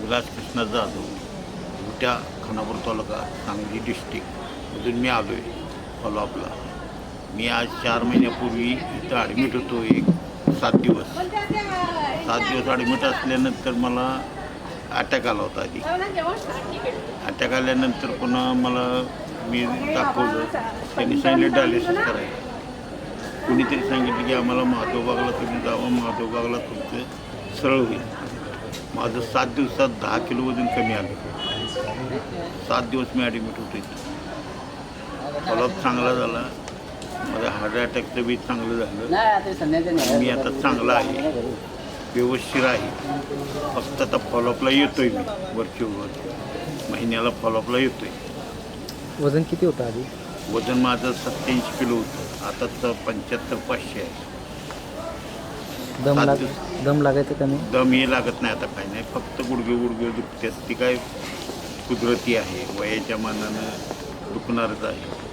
विलास कृष्ण जाधव मोठ्या खानापूर तालुका सांगली डिस्ट्रिक्ट मधून मी आलो आहे फॉलोअपला मी आज चार महिन्यापूर्वी इथं ॲडमिट होतो एक सात दिवस. सात दिवस ॲडमिट असल्यानंतर मला अटॅक आला होता आधी. अटॅक आल्यानंतर पुन्हा मला मी दाखवलं. त्यांनी सांगितलं डायलिसिस करायला कुणीतरी सांगितलं की आम्हाला महादेवबागला तुम्ही जावं महादेवबागला तुमचं सरळ होईल. माझं सात दिवसात दहा किलो वजन कमी आलं. सात दिवस मी ॲडमिट होतो इथं फॉलोअप चांगला झाला. माझं हार्ट अटॅकचं बी चांगलं झालं. मी आता चांगला आहे. व्यवस्थित आहे. फक्त आता फॉलोअपला येतोय मी. वरची वर महिन्याला फॉलोअपला येतोय. वजन किती होतं आधी? वजन माझं सत्याऐंशी किलो होतं. आता तर पंच्याहत्तर पाचशे आहे. दम लाग. दम लागायचं कमी दम हे लागत नाही आता काही नाही. फक्त गुडघे गुडघे दुखतात. ती काय कुदरती आहे. वयाच्या मानानं दुखणारच आहे.